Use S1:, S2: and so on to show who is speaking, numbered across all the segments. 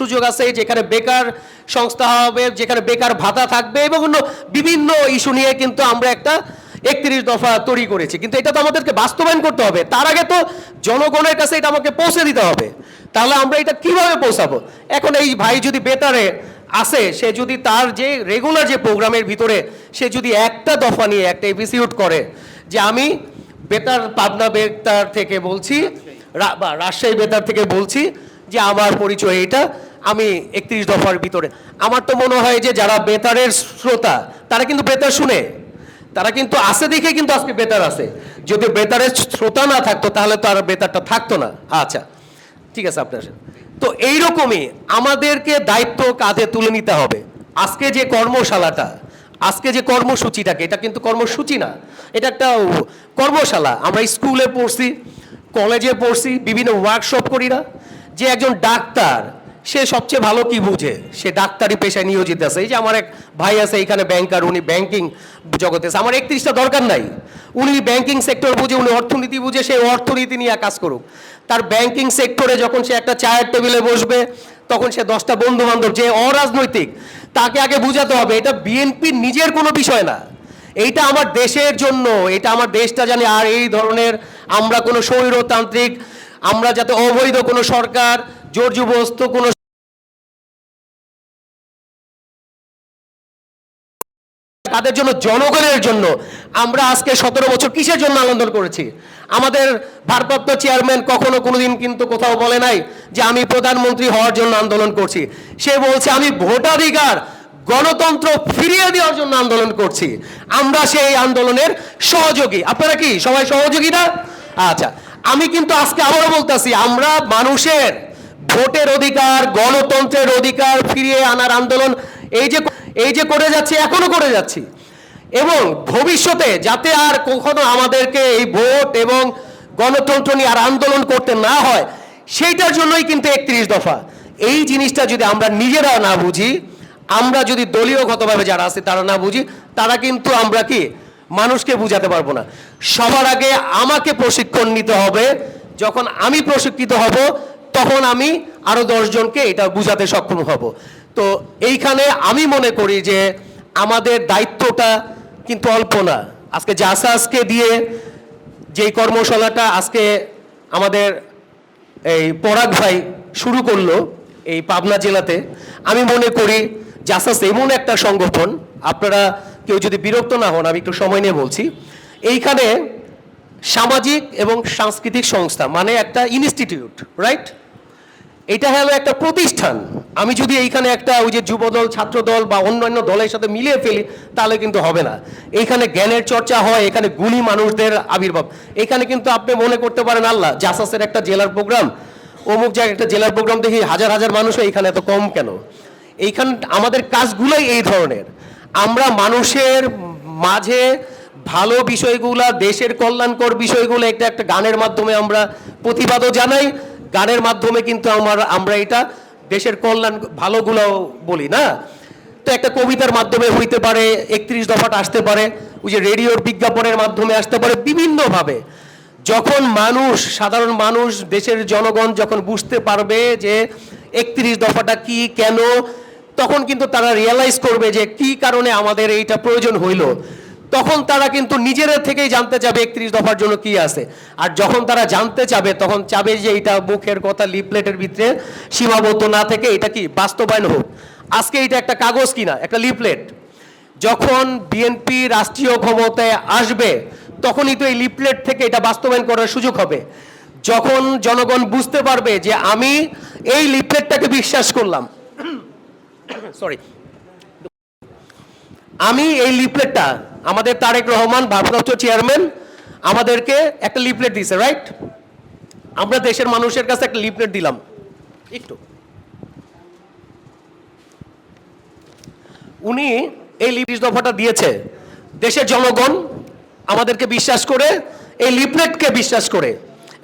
S1: সুযোগ আছে, যেখানে বেকার সংস্থা হবে, যেখানে বেকার ভাতা থাকবে এবং অন্য বিভিন্ন ইস্যু নিয়ে কিন্তু আমরা একটা একত্রিশ দফা তৈরি করেছি। কিন্তু এটা তো আমাদেরকে বাস্তবায়ন করতে হবে। তার আগে তো জনগণের কাছে এটা আমাকে পৌঁছে দিতে হবে। তাহলে আমরা এটা কীভাবে পৌঁছাবো? এখন এই ভাই যদি বেতারে আসে, সে যদি তার যে রেগুলার যে প্রোগ্রামের ভিতরে সে যদি একটা দফা নিয়ে একটা এপিসিউড করে যে আমি বেতার পাবনা বেতার থেকে বলছি রাজশাহী বেতার থেকে বলছি যে আমার পরিচয়, এটা আমি একত্রিশ দফার ভিতরে। আমার তো মনে হয় যে যারা বেতারের শ্রোতা, তারা কিন্তু বেতার শুনে। তারা কিন্তু আসে দেখে কিন্তু আজকে বেতার আছে। যদি বেতারের শ্রোতা না থাকতো, তাহলে তো আর বেতারটা থাকতো না। আচ্ছা ঠিক আছে আপনার তো এইরকমই আমাদেরকে দায়িত্ব কাঁধে তুলে নিতে হবে। আজকে যে কর্মশালাটা, আজকে যে কর্মসূচিটাকে, এটা কিন্তু কর্মসূচি না। এটা একটা কর্মশালা। আমরা স্কুলে পড়ছি, কলেজে পড়ছি, বিভিন্ন ওয়ার্কশপ করি না। যে একজন ডাক্তার, সে সবচেয়ে ভালো কি বুঝে? সে ডাক্তারি পেশায় নিয়োজিত আছে। এই যে আমার এক ভাই আছে, এখানে ব্যাংকার উনি ব্যাংকিং জগতে আছে। আমার একত্রিশটা দরকার নাই। উনি ব্যাংকিং সেক্টর বুঝে, উনি অর্থনীতি বুঝে, সে অর্থনীতি নিয়ে কাজ করুক। তার ব্যাংকিং সেক্টরে যখন সে একটা চায়ের টেবিলে বসবে, তখন সে দশটা বন্ধু বান্ধব যে অরাজনৈতিক, তাকে আগে বুঝাতে হবে। এটা বিএনপির নিজের কোনো বিষয় না। এইটা আমার দেশের জন্য, এটা আমার দেশটা জানি। আর এই ধরনের আমরা কোনো স্বৈরতান্ত্রিক আমরা যাতে অবৈধ কোনো সরকার, জোর জবরদস্ত কোনো তাদের জন্য জনগণের জন্য আমরা আজকে সতেরো বছর কিসের জন্য আন্দোলন করেছি? আমাদের ভারপ্রাপ্ত চেয়ারম্যান কখনো কোনোদিন কিন্তু কোথাও বলে নাই যে আমি প্রধানমন্ত্রী হওয়ার জন্য আন্দোলন করছি। সে বলছে, আমি ভোটাধিকার, গণতন্ত্র ফিরিয়ে দেওয়ার জন্য আন্দোলন করছি। আমরা সেই আন্দোলনের সহযোগী। আপনারা কি সবাই সহযোগী না? আচ্ছা আমি কিন্তু আজকে আবারও বলতেছি, আমরা মানুষের ভোটের অধিকার, গণতন্ত্রের অধিকার ফিরিয়ে আনার আন্দোলন এই যে এই যে করে যাচ্ছি, এখনও করে যাচ্ছি। এবং ভবিষ্যতে যাতে আর কখনো আমাদেরকে এই ভোট এবং গণতন্ত্র নিয়ে আর আন্দোলন করতে না হয়, সেইটার জন্যই কিন্তু একত্রিশ দফা। এই জিনিসটা যদি আমরা নিজেরা না বুঝি, আমরা যদি দলীয়গতভাবে যারা আছে তারা না বুঝি, তারা কিন্তু আমরা কি মানুষকে বুঝাতে পারব না। সবার আগে আমাকে প্রশিক্ষণ নিতে হবে। যখন আমি প্রশিক্ষিত হব, তখন আমি আরও দশজনকে এটা বুঝাতে সক্ষম হব। তো এইখানে আমি মনে করি যে আমাদের দায়িত্বটা কিন্তু অল্প না। আজকে জাসাসকে দিয়ে যেই কর্মশালাটা আজকে আমাদের এই পরাগ ভাই শুরু করল এই পাবনা জেলাতে, আমি মনে করি জাসাস এমন একটা সংগঠন, আপনারা কেউ যদি বিরক্ত না হন, আমি একটু সময় নিয়ে বলছি। এইখানে সামাজিক এবং সাংস্কৃতিক সংস্থা মানে একটা ইনস্টিটিউট রাইট এটা হলো একটা প্রতিষ্ঠান। আমি যদি এইখানে একটা ওই যে যুবদল, ছাত্রদল বা অন্যান্য দলের সাথে মিলিয়ে ফেলি, তাহলে কিন্তু হবে না। এইখানে জ্ঞানের চর্চা হয়, এখানে গুণী মানুষদের আবির্ভাব। এখানে কিন্তু আপনি মনে করতে পারেন, আল্লাহ, জাসাসের একটা জেলার প্রোগ্রাম অমুক জায়গায় একটা জেলার প্রোগ্রাম দেখি, হাজার হাজার মানুষ এইখানে এত কম কেন? এইখান, আমাদের কাজগুলোই এই ধরনের। আমরা মানুষের মাঝে ভালো বিষয়গুলা, দেশের কল্যাণকর বিষয়গুলো একটা একটা গানের মাধ্যমে আমরা প্রতিবাদও জানাই। গানের মাধ্যমে কিন্তু আমার, আমরা এটা দেশের কল্যাণ ভালোগুলো বলি, না? তো একটা কবিতার মাধ্যমে হইতে পারে, একত্রিশ দফাটা আসতে পারে, ওই যে রেডিওর বিজ্ঞাপনের মাধ্যমে আসতে পারে, বিভিন্নভাবে। যখন মানুষ, সাধারণ মানুষ, দেশের জনগণ যখন বুঝতে পারবে যে একত্রিশ দফাটা কি, কেন তখন কিন্তু তারা রিয়েলাইজ করবে যে কি কারণে আমাদের এইটা প্রয়োজন হইল। তখন তারা কিন্তু নিজেরা থেকেই জানতে চাবে একত্রিশ দফার জন্য কি আছে। আর যখন তারা জানতে চাবে, তখন চাবে যে এটা মুখের কথা লিপলেটের ভিতরে সীমাবদ্ধ না থেকে এটা কি বাস্তবায়ন হোক। আজকে এটা একটা কাগজ কিনা, একটা লিপলেট যখন বিএনপি রাষ্ট্রীয় ক্ষমতায় আসবে, তখনই তো এই লিপলেট থেকে এটা বাস্তবায়ন করার সুযোগ হবে। যখন জনগণ বুঝতে পারবে যে আমি এই লিপলেটটাকে বিশ্বাস করলাম সরি আমি এই লিপলেটটা আমাদের তারেক রহমান, ভারপ্রাপ্ত চেয়ারম্যান, আমাদেরকে একটা লিপলেট দিয়েছে রাইট আমরা দেশের মানুষের কাছে একটা লিপলেট দিলাম। একটু। উনি এই লিপিস দফাটা দিয়েছে। দেশের জনগণ আমাদেরকে বিশ্বাস করে, এই লিপলেটকে বিশ্বাস করে,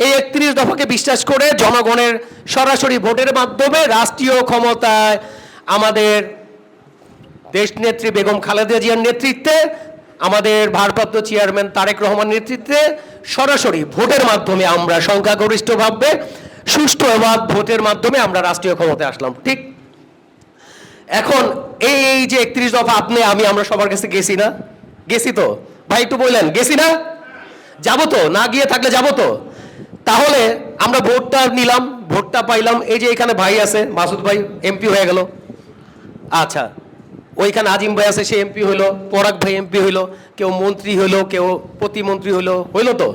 S1: এই একত্রিশ দফাকে বিশ্বাস করে জনগণের সরাসরি ভোটের মাধ্যমে রাষ্ট্রীয় ক্ষমতায় আমাদের দেশ নেত্রী বেগম খালেদা জিয়ার নেতৃত্বে, আমাদের ভারপ্রাপ্ত চেয়ারম্যান তারেক রহমান নেতৃত্বে সরাসরি ভোটের মাধ্যমে আমরা সংখ্যাগরিষ্ঠভাবে সুষ্ঠু অবাধ ভোটের মাধ্যমে আমরা রাষ্ট্রীয় ক্ষমতায় আসলাম। ঠিক? এখন এই এই যে একত্রিশ দফা আপনি, আমি, আমরা সবার কাছে গেছি না? গেছি তো? ভাই, একটু বললেন, গেছি না? যাব তো, না গিয়ে থাকলে যাব তো? তাহলে আমরা ভোটটা নিলাম, ভোটটা পাইলাম। এই যে এখানে ভাই আছে, মাসুদ ভাই, এমপি হয়ে গেল। আচ্ছা ওইখানে আজিম ভাই আছে, সে এমপি হইল, পরাগ ভাই এমপি হইল, কেউ মন্ত্রী হইল, কেউ প্রতিমন্ত্রী হইল হইল তো?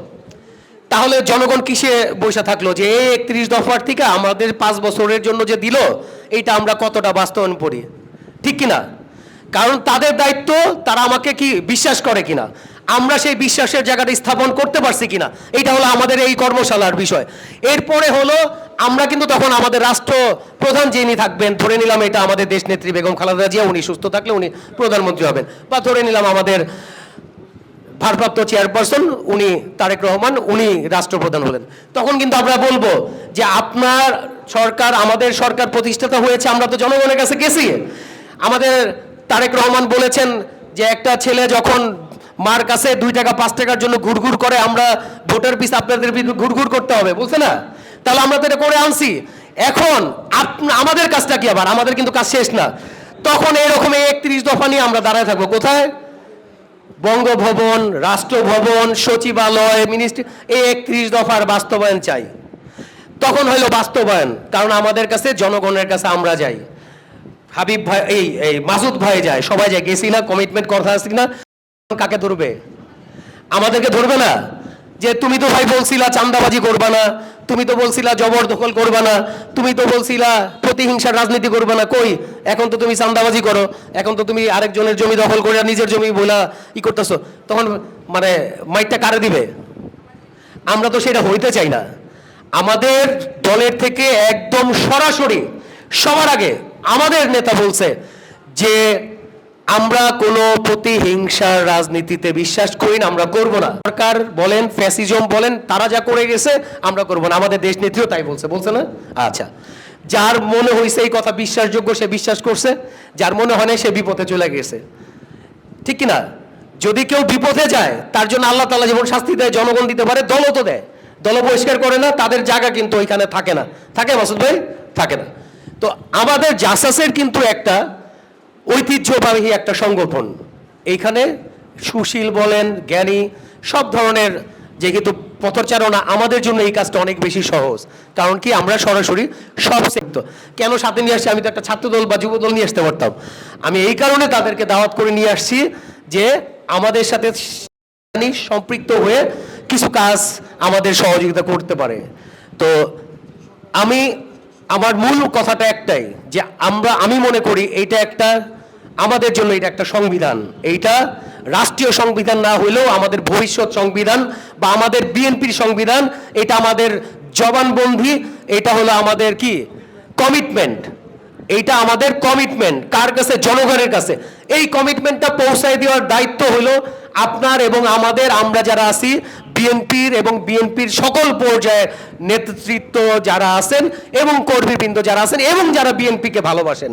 S1: তাহলে জনগণ কিসে বসে থাকল যে এই একত্রিশ দফার থেকে আমাদের পাঁচ বছরের জন্য যে দিল, এইটা আমরা কতটা বাস্তবায়ন করি? ঠিক কিনা? কারণ তাদের দায়িত্ব, তারা আমাকে কি বিশ্বাস করে কিনা? আমরা সেই বিশ্বাসের জায়গাটা স্থাপন করতে পারছি কিনা? এইটা হলো আমাদের এই কর্মশালার বিষয়। এরপরে হলো, আমরা কিন্তু তখন আমাদের রাষ্ট্র প্রধান যিনি থাকবেন, ধরে নিলাম এটা আমাদের দেশ নেত্রী বেগম খালেদা জিয়া, উনি সুস্থ থাকলে উনি প্রধানমন্ত্রী হবেন। বা ধরে নিলাম আমাদের ভারপ্রাপ্ত চেয়ারপারসন, উনি তারেক রহমান, উনি রাষ্ট্রপ্রধান হলেন। তখন কিন্তু আমরা বলব যে আপনার সরকার, আমাদের সরকার প্রতিষ্ঠাতা হয়েছে, আমরা তো জনগণের কাছে গেছি। আমাদের তারেক রহমান বলেছেন যে একটা ছেলে যখন মার কাছে দুই টাকা, পাঁচ টাকার জন্য ঘুরঘুর করে আমরা ভোটের পিস আপনাদের ঘুরঘুর করতে হবে বলছে না? তাহলে আমরা তো এটা করে আনছি। এখন আমাদের কাজটা কি আবার? আমাদের কিন্তু কাজ শেষ না। তখন এরকম একত্রিশ দফা নিয়ে আমরা দাঁড়ায় থাকব। কোথায়? বঙ্গভবন, রাষ্ট্রভবন, সচিবালয় মিনিস্ট্রি এই একত্রিশ দফার বাস্তবায়ন চাই। তখন হইল বাস্তবায়ন, কারণ আমাদের কাছে, জনগণের কাছে আমরা যাই। হাবিব ভাই, এই মাসুদ ভাই যায়, সবাই যায়। গেছি না কমিটমেন্ট কথা আছে না। কাকে ধরবে? আমাদেরকে ধরবে না? যে তুমি তো ভাই বলছিলা চান্দাবাজি করবা না, তুমি তো বলছিলা জবরদখল করবা না, তুমি তো বলছিলা প্রতিহিংসার রাজনীতি করবে না, কই? এখন তো তুমি চান্দাবাজি করো, এখন তো তুমি আরেকজনের জমি দখল করে নিজের জমি বলা ই করতেছো। তখন মানে মাইকটা কারে দিবে? আমরা তো সেটা হইতে চাই না। আমাদের দলের থেকে একদম সরাসরি সবার আগে আমাদের নেতা বলছে যে আমরা কোনো প্রতিহিংসার রাজনীতিতে বিশ্বাস করি না, আমরা করব না। সরকার বলেন, ফ্যাসিজম বলেন, তারা যা করে গেছে, আমরা করব না। আমাদের দেশ নেত্রীও তাই বলছে বলছে না? আচ্ছা। যার মনে হয়েছে এই কথা বিশ্বাসযোগ্য, সে বিশ্বাস করছে, যার মনে হয় না সে বিপথে চলে গেছে। ঠিক কি না যদি কেউ বিপথে যায়, তার জন্য আল্লাহ তাআলা যেমন শাস্তি দেয়, জনগণ দিতে পারে, দলও তো দেয়। দল বহিষ্কার করে না, তাদের জায়গা কিন্তু ওইখানে থাকে না। থাকে মাসুদ ভাই? থাকে না। তো আমাদের জাসাসের কিন্তু একটা ঐতিহ্যবাহী একটা সংগঠন। এইখানে সুশীল বলেন, জ্ঞানী, সব ধরনের যেহেতু পথচারণা আমাদের জন্য এই কাজটা অনেক বেশি সহজ। কারণ কি আমরা সরাসরি সব সেক্টর কেন সাথে নিয়ে আসছি আমি তো একটা ছাত্রদল বা যুবদল নিয়ে আসতে পারতাম। আমি এই কারণে তাদেরকে দাওয়াত করে নিয়ে আসছি যে আমাদের সাথে সম্পৃক্ত হয়ে কিছু কাজ আমাদের সহযোগিতা করতে পারে। তো আমি, আমার মূল কথাটা একটাই যে আমরা, আমি মনে করি এইটা একটা আমাদের জন্য এটা একটা সংবিধান। এইটা রাষ্ট্রীয় সংবিধান না হলেও আমাদের ভবিষ্যৎ সংবিধান বা আমাদের বিএনপির সংবিধান, এটা আমাদের জবানবন্দি, এটা হলো আমাদের কি? কমিটমেন্ট। এইটা আমাদের কমিটমেন্ট। কার কাছে? জনগণের কাছে। এই কমিটমেন্টটা পৌঁছায় দেওয়ার দায়িত্ব হলো আপনার এবং আমাদের। আমরা যারা আছি বিএনপির এবং বিএনপির সকল পর্যায়ের নেতৃত্ব যারা আছেন এবং কর্মীবৃন্দ যারা আছেন এবং যারা বিএনপিকে ভালোবাসেন।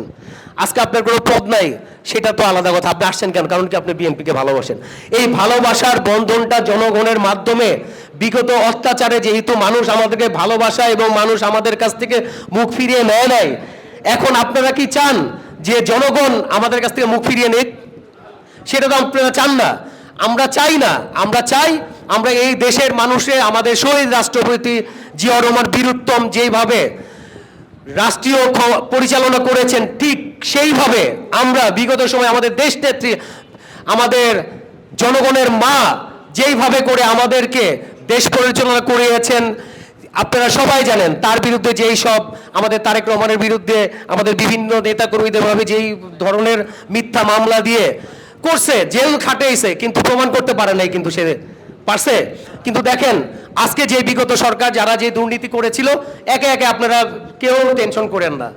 S1: আজকে আপনার কোনো পদ নাই, সেটা তো আলাদা কথা। আপনি আসছেন কেন? কারণ কি আপনি বিএনপিকে ভালোবাসেন। এই ভালোবাসার বন্ধনটা জনগণের মাধ্যমে বিগত অত্যাচারে যেহেতু মানুষ আমাদেরকে ভালোবাসা এবং মানুষ আমাদের কাছ থেকে মুখ ফিরিয়ে নেয় নাই, এখন আপনারা কি চান? যে জনগণ আমাদের কাছ থেকে মুখ ফিরিয়ে নিক, সেটা তো আপনারা চান না। আমরা চাই না, আমরা চাই আমরা এই দেশের মানুষে, আমাদের শহীদ রাষ্ট্রপতি জিয়া রহমান বীরুত্তম যেইভাবে রাষ্ট্রীয় পরিচালনা করেছেন, ঠিক সেইভাবে আমরা বিগত সময় আমাদের দেশ নেত্রী, আমাদের জনগণের মা যেইভাবে করে আমাদেরকে দেশ পরিচালনা করিয়েছেন আপনারা সবাই জানেন, তার বিরুদ্ধে যেই সব আমাদের তারেক রহমানের বিরুদ্ধে আমাদের বিভিন্ন নেতাকর্মীদের ভাবে যেই ধরনের মিথ্যা মামলা দিয়ে করছে, জেল খাটেইছে, কিন্তু প্রমাণ করতে পারে নাই কিন্তু সে পারছে। কিন্তু দেখেন, আজকে যে বিগত সরকার যারা যে দুর্নীতি করেছিল, একে একে আপনারা কেউ টেনশন করেন না।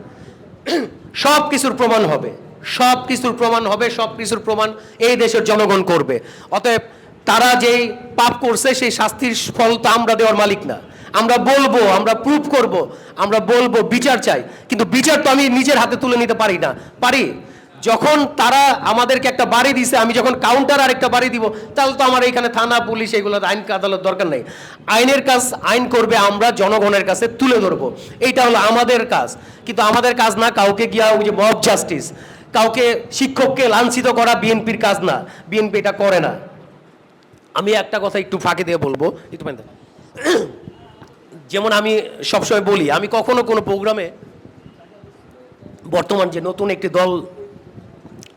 S1: সব কিছুর প্রমাণ হবে, সব কিছুর প্রমাণ হবে, সব কিছুর প্রমাণ এই দেশের জনগণ করবে। অতএব তারা যেই পাপ করছে, সেই শাস্তির ফল তো আমরা দেওয়ার মালিক না। আমরা বলব, আমরা প্রুফ করব, আমরা বলব, বিচার চাই। কিন্তু বিচার তো আমি নিজের হাতে তুলে নিতে পারি না। পারি? যখন তারা আমাদেরকে একটা বাড়ি দিছে, আমি যখন কাউন্টার আরেকটা বাড়ি দিব, তাহলে তো আমার এখানে থানা, পুলিশ এগুলো আইন আদালত দরকার নেই। আইনের কাজ আইন করবে, আমরা জনগণের কাছে তুলে ধরবো। এইটা হলো আমাদের কাজ। কিন্তু আমাদের কাজ না, কাউকে গিয়া ওই যে মব জাস্টিস কাউকে শিক্ষককে লাঞ্ছিত করা বিএনপির কাজ না। বিএনপি এটা করে না। আমি একটা কথা একটু ফাঁকে দিয়ে বলব। একটু। যেমন আমি সবসময় বলি, আমি কখনো কোনো প্রোগ্রামে বর্তমান যে নতুন একটি দল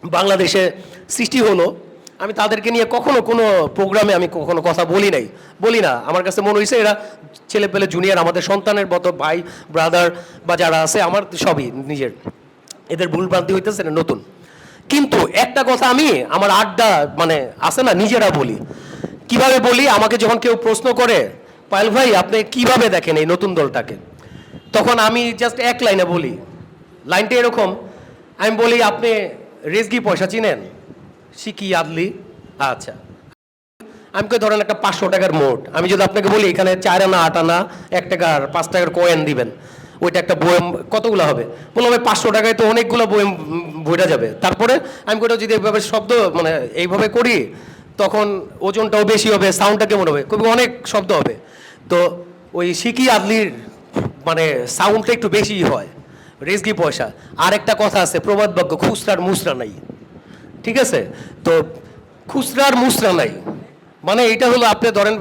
S1: বাংলাদেশে সৃষ্টি হলো, আমি তাদেরকে নিয়ে কখনো কোনো প্রোগ্রামে আমি কখনো কথা বলি নাই। বলি না। আমার কাছে মনে হয়েছে এরা ছেলে পেলে জুনিয়র আমাদের সন্তানের মতো, ভাই ব্রাদার বা যারা আছে, আমার সবই নিজের। এদের ভুলভ্রান্তি হইতেছে না নতুন। কিন্তু একটা কথা আমি, আমার আড্ডা মানে আছে না, নিজেরা বলি। কীভাবে বলি? আমাকে যখন কেউ প্রশ্ন করে পায়েল ভাই, আপনি কীভাবে দেখেন এই নতুন দলটাকে? তখন আমি জাস্ট এক লাইনে বলি, লাইনটা এরকম, আমি বলি, আপনি রেজগি পয়সা চিনেন? সিকি আদলি? আচ্ছা। আমি কই ধরেন একটা পাঁচশো টাকার মোট। আমি যদি আপনাকে বলি, এখানে চার আনা, আট আনা, এক টাকার, পাঁচ টাকার কয়েন দিবেন, ওইটা একটা বয়েম, কতগুলো হবে? বললাম ভাই পাঁচশো টাকায় তো অনেকগুলো বয়েম বইটা যাবে। তারপরে আমি কোটা যদি এইভাবে শব্দ মানে এইভাবে করি, তখন ওজনটাও বেশি হবে সাউন্ডটা কেমন হবে? খুবই অনেক শব্দ হবে। তো ওই সিকি আদলির মানে সাউন্ডটা একটু বেশি হয় রেজগি পয়সা। আর একটা কথা আছে প্রবাদ বাক্য খুচরার মুসরা নাই। ঠিক আছে? তো খুচরার মুসরা নাই। মানে এটা হলো আপনি ধরেন,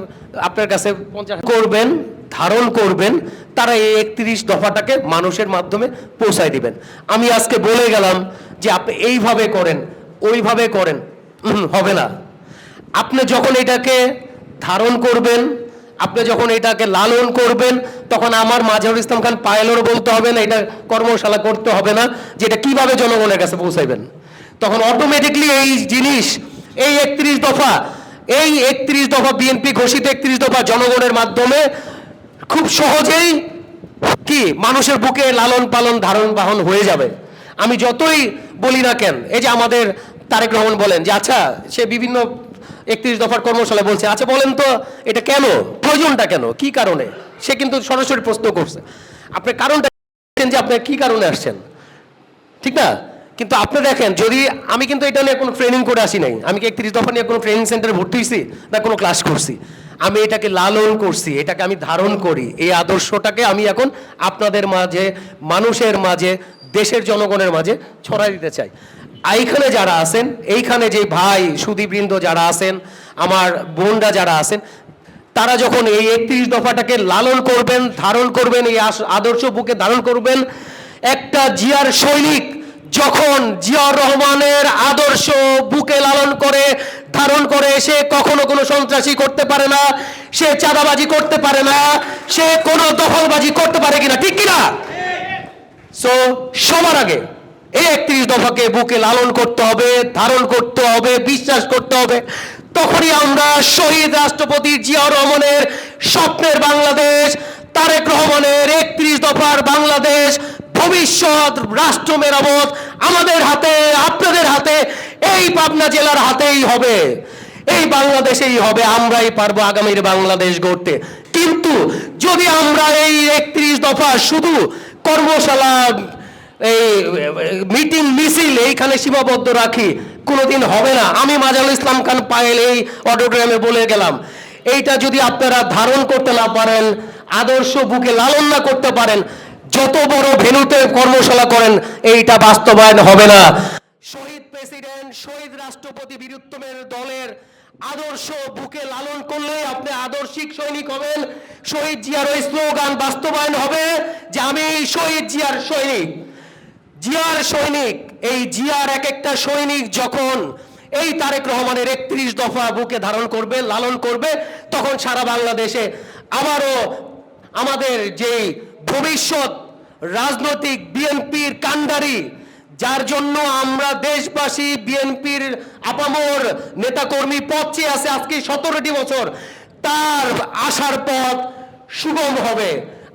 S1: আপনার কাছে পঞ্চাশ করবেন, ধারণ করবেন, তারা এই একত্রিশ দফাটাকে মানুষের মাধ্যমে পৌঁছায় দিবেন। আমি আজকে বলে গেলাম যে আপনি এইভাবে করেন, ওইভাবে করেন হবে না। আপনি যখন এটাকে ধারণ করবেন আপনি যখন এটাকে লালন করবেন, তখন আমার মাজারুল ইসলাম খান পায়েলেরও বলতে হবে না, এটা কর্মশালা করতে হবে না যে এটা কীভাবে জনগণের কাছে পৌঁছাইবেন। তখন অটোমেটিকলি এই জিনিস, এই একত্রিশ দফা, এই একত্রিশ দফা বিএনপি ঘোষিত একত্রিশ দফা জনগণের মাধ্যমে খুব সহজেই কি মানুষের বুকে লালন পালন ধারণ বাহন হয়ে যাবে। আমি যতই বলি না কেন, এই যে আমাদের তারেক রহমান বলেন যে আচ্ছা সে বিভিন্ন একত্রিশ দফার কর্মশালায় বলছে। আচ্ছা বলেন তো, এটা কেন? প্রয়োজনটা কেন? কি কারণে? সে কিন্তু সরাসরি প্রশ্ন করছে। আপনি কারণটা যে আপনি কি কারণে আসছেন। ঠিক না? কিন্তু আপনি দেখেন, যদি আমি কিন্তু এটা নিয়ে কোনো ট্রেনিং করে আসি নাই, আমি কি একত্রিশ দফা নিয়ে কোনো ট্রেনিং সেন্টারে ভর্তি হয়েছি না কোনো ক্লাস করছি? আমি এটাকে লালন করছি, এটাকে আমি ধারণ করি, এই আদর্শটাকে আমি এখন আপনাদের মাঝে, মানুষের মাঝে, দেশের জনগণের মাঝে ছড়াই দিতে চাই। এইখানে যারা আছেন এইখানে যে ভাই সুদীবৃন্দ যারা আছেন আমার বোনরা যারা আছেন তারা যখন এই একত্রিশ দফাটাকে লালন করবেন ধারণ করবেন এই আদর্শ বুকে ধারণ করবেন একটা জিয়ার সৈনিক যখন জিয়াউর রহমানের আদর্শ বুকে লালন করে ধারণ করে সে কখনো কোনো সন্ত্রাসী করতে পারে না সে চাঁদাবাজি করতে পারে না সে কোনো দখলবাজি করতে পারে কিনা ঠিক কিনা? সো সবার আগে এই একত্রিশ দফাকে বুকে লালন করতে হবে, ধারণ করতে হবে, বিশ্বাস করতে হবে। তখনই আমরা শহীদ রাষ্ট্রপতি জিয়া রহমানের স্বপ্নের বাংলাদেশ, তারেক রহমানের একত্রিশ দফার বাংলাদেশ, ভবিষ্যৎ রাষ্ট্র মেরামত আমাদের হাতে, আপনাদের হাতে, এই পাবনা জেলার হাতেই হবে। এই বাংলাদেশেই হবে, আমরাই পারব আগামীর বাংলাদেশ গড়তে। কিন্তু যদি আমরা এই একত্রিশ দফা শুধু কর্মশালা এই মিটিং মিছিল এইখানে সীমাবদ্ধ রাখি, কোনোদিন হবে না। আমি মাজাল ইসলাম খান পায়েল এই অডিটোরিয়ামে বলে গেলাম। এইটা যদি আপনারা ধারণ করতে না পারেন, আদর্শ বুকে লালন না করতে পারেন, যত বড় ভেনুতে কর্মশালা করেন, এইটা বাস্তবায়ন হবে না। শহীদ প্রেসিডেন্ট, শহীদ রাষ্ট্রপতি বীরুত্তমের দলের আদর্শ বুকে লালন করলে আপনি আদর্শিক সৈনিক হবেন। শহীদ জিয়ার ওই স্লোগান বাস্তবায়ন হবে যে, আমি শহীদ জিয়ার সৈনিক। জিয়ার সৈনিক, এই জিয়ার এক একটা সৈনিক যখন এই তারেক রহমানের একত্রিশ দফা বুকে ধারণ করবে, লালন করবে, তখন সারা বাংলাদেশে আবারও আমাদের যে ভবিষ্যৎ রাজনৈতিক বিএনপির কাণ্ডারি, যার জন্য আমরা দেশবাসী বিএনপির আপামর নেতাকর্মী পথ চেয়ে আছে আজকে সতেরোটি বছর, তার আসার পথ সুগম হবে।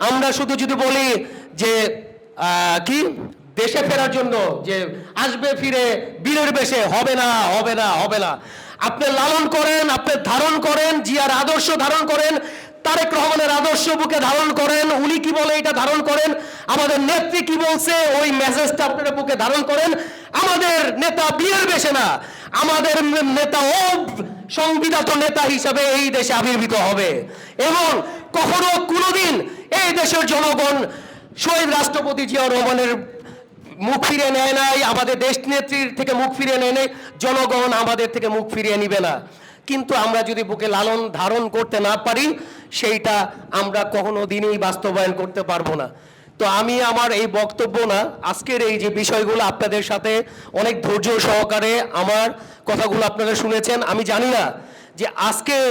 S1: আমরা শুধু যদি বলি যে কি? দেশে ফেরার জন্য যে আসবে, ফিরে, বীরের বেশে হবে না হবে না হবে না। আপনি লালন করেন, আপনি ধারণ করেন, জিয়ার আদর্শ ধারণ করেন, তারেক রহমানের আদর্শ বুকে ধারণ করেন, উনি কি বলে এটা ধারণ করেন? আমাদের নেত্রী কি বলছে? ওই মেসেজটা আপনারা বুকে ধারণ করেন? আমাদের নেতা বিয়ের বেশে না। আমাদের নেতা ও সংবিধাত নেতা হিসাবে এই দেশে আবির্ভূত হবে। এবং কখনো কোনোদিন এই দেশের জনগণ, শহীদ রাষ্ট্রপতি জিয়াউর রহমানের মুখ ফিরিয়ে নেয় নাই, আমাদের দেশ নেত্রীর থেকে মুখ ফিরিয়ে নেয় নাই, জনগণ আমাদের থেকে মুখ ফিরিয়ে নিবে না। কিন্তু আমরা যদি বুকে লালন ধারণ করতে না পারি, সেইটা আমরা কখনো দিনই বাস্তবায়ন করতে পারব না। তো আমি আমার এই বক্তব্য না, আজকের এই যে বিষয়গুলো আপনাদের সাথে অনেক ধৈর্য সহকারে আমার কথাগুলো আপনারা শুনেছেন, আমি জানি না যে আজকের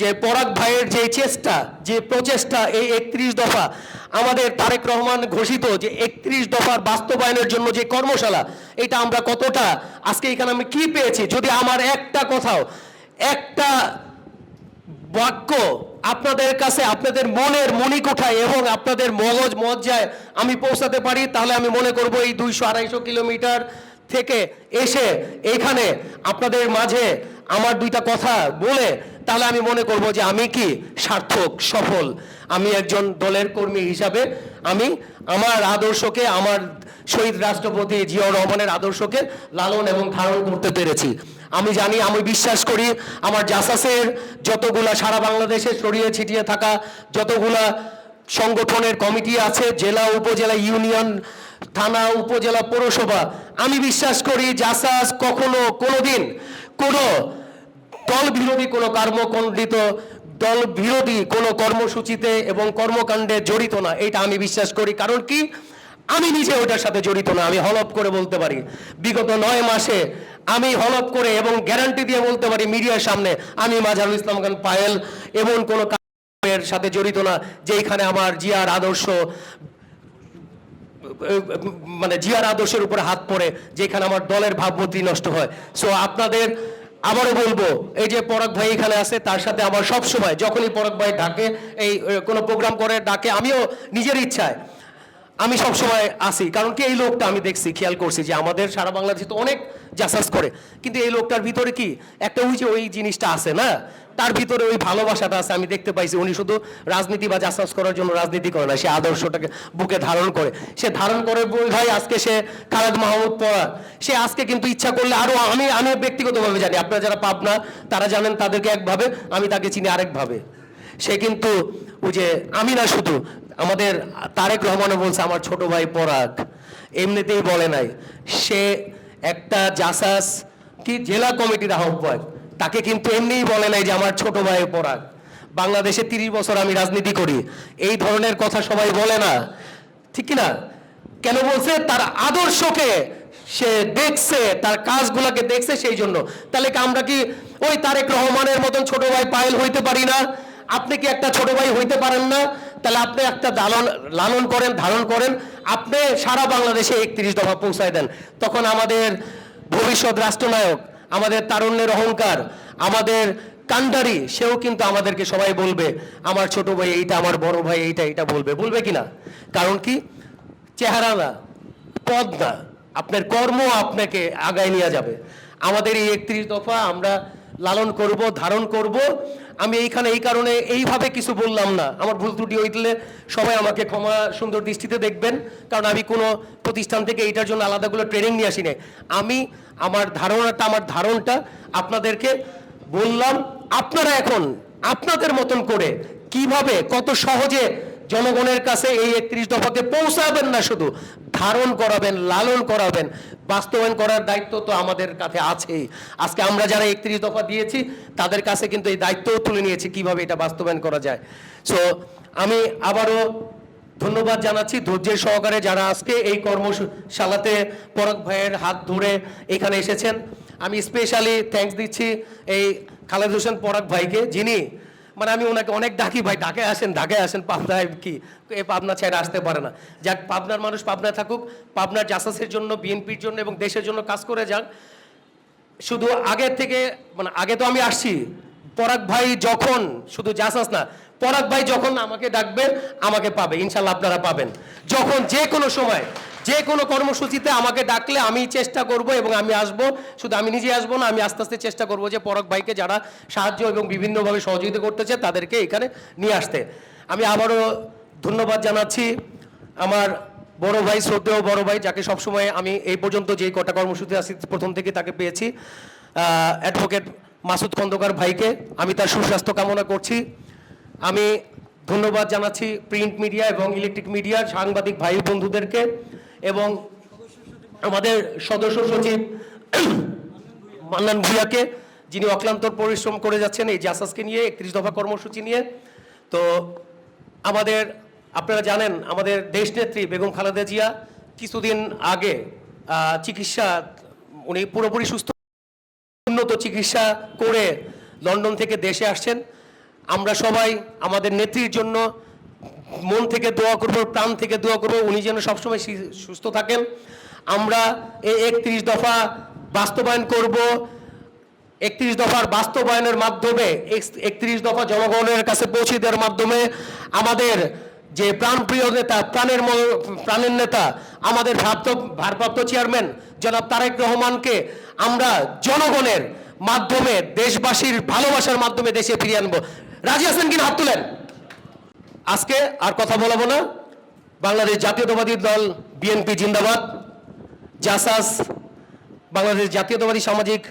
S1: যে পরাগ ভাইয়ের যে চেষ্টা, যে প্রচেষ্টা এই একত্রিশ দফা, আমাদের তারেক রহমান ঘোষিত যে একত্রিশ দফার বাস্তবায়নের জন্য যে কর্মশালা, এটা আমরা কতটা, আজকে এখানে আমি কি পেয়েছি? যদি আমার একটা কথাও, একটা বাক্য আপনাদের কাছে, আপনাদের মনের মণিকোঠায় এবং আপনাদের মগজ মজ্জায় আমি পৌঁছাতে পারি, তাহলে আমি মনে করব এই দুইশো আড়াইশো কিলোমিটার থেকে এসে এখানে আপনাদের মাঝে আমার দুইটা কথা বলে তাহলে আমি মনে করব যে আমি কি সার্থক, সফল? আমি একজন দলের কর্মী হিসাবে আমি আমার আদর্শকে, আমার শহীদ রাষ্ট্রপতি জিয়াউর রহমানের আদর্শকে লালন এবং ধারণ করতে পেরেছি। আমি জানি, আমি বিশ্বাস করি, আমার জাসাসের যতগুলা সারা বাংলাদেশে ছড়িয়ে ছিটিয়ে থাকা যতগুলা সংগঠনের কমিটি আছে, জেলা, উপজেলা, ইউনিয়ন, থানা, উপজেলা, পৌরসভা, আমি বিশ্বাস করি জাসাস কখনো কোনোদিন কোনো দল বিরোধী কোনো কর্মকণ্ডিত দল বিরোধী কোনো কর্মসূচিতে এবং কর্মকাণ্ডে জড়িত না, এটা আমি বিশ্বাস করি। কারণ কি? আমি নিজে ওটার সাথে জড়িত না, আমি হলপ করে বলতে পারি। বিগত নয় মাসে আমি হলপ করে এবং গ্যারান্টি দিয়ে বলতে পারি মিডিয়ার সামনে, আমি মাঝারুল ইসলাম খান পায়েল এমন কোনো কাজের সাথে জড়িত না যেখানে আমার জিয়ার আদর্শ মানে জিয়ার আদর্শের উপরে হাত পড়ে, যেখানে আমার দলের ভাবমূর্তি নষ্ট হয়। সো আপনাদের আবারও বলব, এই যে পরাগ ভাই এখানে আছে, তার সাথে আমার সবসময়, যখনই পরাগ ভাই ডাকে, এই কোনো প্রোগ্রাম করে, ডাকে, আমিও নিজের ইচ্ছায়। আমি সব সময় আসি কারণ কি এই লোকটা আমি দেখছি, খেয়াল করছি যে আমাদের সারা বাংলাদেশে তো অনেক জাসাস করে। কিন্তু এই লোকটার ভিতরে কি একটা ওই যে ওই জিনিসটা আছে না? তার ভিতরে ওই ভালোবাসাটা আছে, আমি দেখতে পাইছি। উনি শুধু রাজনীতি বা জাসাস করার জন্য রাজনীতি করে না, সে আদর্শটাকে বুকে ধারণ করে। সে ধারণ করে বই ভাই, আজকে সে খালেদ মাহমুদ পড়া সে আজকে কিন্তু ইচ্ছা করলে আরও আমি আমি ব্যক্তিগতভাবে জানি, আপনারা যারা পাবনা, তারা জানেন তাদেরকে একভাবে, আমি তাকে চিনি আরেকভাবে। সে কিন্তু ওই যে আমি না শুধু আমাদের তারেক রহমানও বলছে, আমার ছোট ভাই পরাগ। এমনিতেই বলে নাই। সে একটা জাসাস কি জেলা কমিটির আহ্বায়ক। তাকে কিন্তু এমনিই বলে নাই যে, আমার ছোট ভাই পরাগ। বাংলাদেশে তিরিশ বছর আমি রাজনীতি করি। এই ধরনের কথা সবাই বলে না। ঠিক না কেন বলছে? তার আদর্শকে সে দেখছে, তার কাজগুলোকে দেখছে সেই জন্য। তাহলে কি আমরা কি ওই তারেক রহমানের মতন ছোট ভাই পায়েল হইতে পারি না? আপনি কি একটা ছোট ভাই হইতে পারেন না? তাহলে আপনি একটা লালন লালন করেন, ধারণ করেন, আপনি সারা বাংলাদেশে একত্রিশ দফা পৌঁছায় দেন। তখন আমাদের ভবিষ্যৎ রাষ্ট্রনায়ক, আমাদের তারুণ্যের অহংকার, আমাদের কান্ডারি, সেও কিন্তু আমাদেরকে সবাই বলবে, আমার ছোট ভাই এইটা, আমার বড় ভাই এইটা এইটা বলবে। বলবে কি না কারণ কি? চেহারা না, পদ না। আপনার কর্ম আপনাকে আগায় নিয়ে যাবে। আমাদের এই একত্রিশ দফা আমরা লালন করব, ধারণ করব। আমি এইখানে এই কারণে এইভাবে কিছু বললাম না। আমার ভুল ত্রুটি হইলে সবাই আমাকে ক্ষমা সুন্দর দৃষ্টিতে দেখবেন, কারণ আমি কোনো প্রতিষ্ঠান থেকে এইটার জন্য আলাদা করে ট্রেনিং নিয়ে আসি আমি আমার ধারণাটা, আমার ধারণটা আপনাদেরকে বললাম, আপনারা এখন আপনাদের মতন করে কীভাবে, কত সহজে জনগণের কাছে এই একত্রিশ দফাকে পৌঁছাবেন না শুধু, ধারণ করাবেন, লালন করাবেন। বাস্তবায়ন করার দায়িত্ব তো আমাদের কাছে আছেই। আজকে আমরা যারা একত্রিশ দফা দিয়েছি, তাদের কাছে কিন্তু এই দায়িত্বও তুলে নিয়েছি কীভাবে এটা বাস্তবায়ন করা যায়। সো আমি আবারও ধন্যবাদ জানাচ্ছি ধৈর্যের সহকারে যারা আজকে এই কর্মশালাতে পরক ভাইয়ের হাত ধরে এখানে এসেছেন। আমি স্পেশালি থ্যাঙ্কস দিচ্ছি এই খালেদ হোসেন পরাগ ভাইকে, যিনি মানে আমি ওনাকে অনেক ডাকি ভাই, ডাকে আসেন ঢাকায় আসেন, পাবনায় কি? এ পাবনা ছেড়ে আসতে পারে না। যাক, পাবনার মানুষ পাবনায় থাকুক, পাবনার জাসাসের জন্য, বিএনপির জন্য এবং দেশের জন্য কাজ করে যান শুধু আগের থেকে মানে আগে তো আমি আসছি। পরাগ ভাই যখন, শুধু জাসাস না, পরাগ ভাই যখন আমাকে ডাকবে, আমাকে পাবে। ইনশাল্লাহ আপনারা পাবেন। যখন যে কোনো সময় যে কোনো কর্মসূচিতে আমাকে ডাকলে আমি চেষ্টা করব এবং আমি আসব। শুধু আমি নিজে আসব না, আমি আস্তে আস্তে চেষ্টা করব যে পরক ভাইকে যারা সাহায্য এবং বিভিন্নভাবে সহযোগিতা করতেছে তাদেরকে এখানে নিয়ে আসতে। আমি আবারও ধন্যবাদ জানাচ্ছি আমার বড় ভাই শ্রদ্ধেয় বড় ভাই, যাকে সবসময় আমি এই পর্যন্ত যেই কটা কর্মসূচি আসি প্রথম থেকে তাকে পেয়েছি। অ্যাডভোকেট মাসুদ খন্দকার ভাইকে আমি তার সুস্বাস্থ্য কামনা করছি। আমি ধন্যবাদ জানাচ্ছি প্রিন্ট মিডিয়া এবং ইলেকট্রিক মিডিয়ার সাংবাদিক ভাই বন্ধুদেরকে এবং আমাদের সদস্য সচিব মান্নান ভুইয়াকে, যিনি অক্লান্ত পরিশ্রম করে যাচ্ছেন এই জাসাসকে নিয়ে, একত্রিশ দফা কর্মসূচি নিয়ে। তো আমাদের, আপনারা জানেন, আমাদের দেশনেত্রী বেগম খালেদা জিয়া কিছুদিন আগে চিকিৎসা, উনি পুরোপুরি সুস্থ, উন্নত চিকিৎসা করে লন্ডন থেকে দেশে আসছেন। আমরা সবাই আমাদের নেত্রীর জন্য মন থেকে দোয়া করব, প্রাণ থেকে দোয়া করব, উনি যেন সবসময় সুস্থ থাকেন। আমরা এই একত্রিশ দফা বাস্তবায়ন করব। একত্রিশ দফার বাস্তবায়নের মাধ্যমে একত্রিশ দফা জনগণের কাছে পৌঁছে দেওয়ার মাধ্যমে আমাদের যে প্রাণপ্রিয় নেতা, প্রাণের প্রাণের নেতা, আমাদের ভারপ্রাপ্ত ভারপ্রাপ্ত চেয়ারম্যান জনাব তারেক রহমানকে আমরা জনগণের মাধ্যমে, দেশবাসীর ভালোবাসার মাধ্যমে দেশে ফিরিয়ে আনব। রাজি আছেন কিনা হাত তুলেন? আজকে আর কথা বলাবো না। বাংলাদেশ জাতীয়তাবাদী দল, বিএনপি জিন্দাবাদ। জাসাস, বাংলাদেশ জাতীয়তাবাদী সামাজিক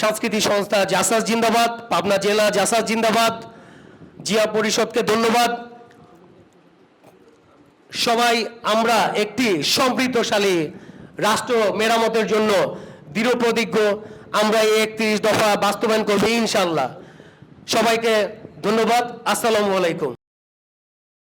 S1: সাংস্কৃতিক সংস্থা জাসাস জিন্দাবাদ, পাবনা জেলা জাসাস জিন্দাবাদ। জিয়া পরিষদকে ধন্যবাদ। সবাই, আমরা একটি সমৃদ্ধশালী রাষ্ট্র মেরামতের জন্য দৃঢ় প্রতিজ্ঞ। আমরা এই একত্রিশ দফা বাস্তবায়ন করব ইনশাল্লাহ সবাইকে ধন্যবাদ। আসসালামু আলাইকুম।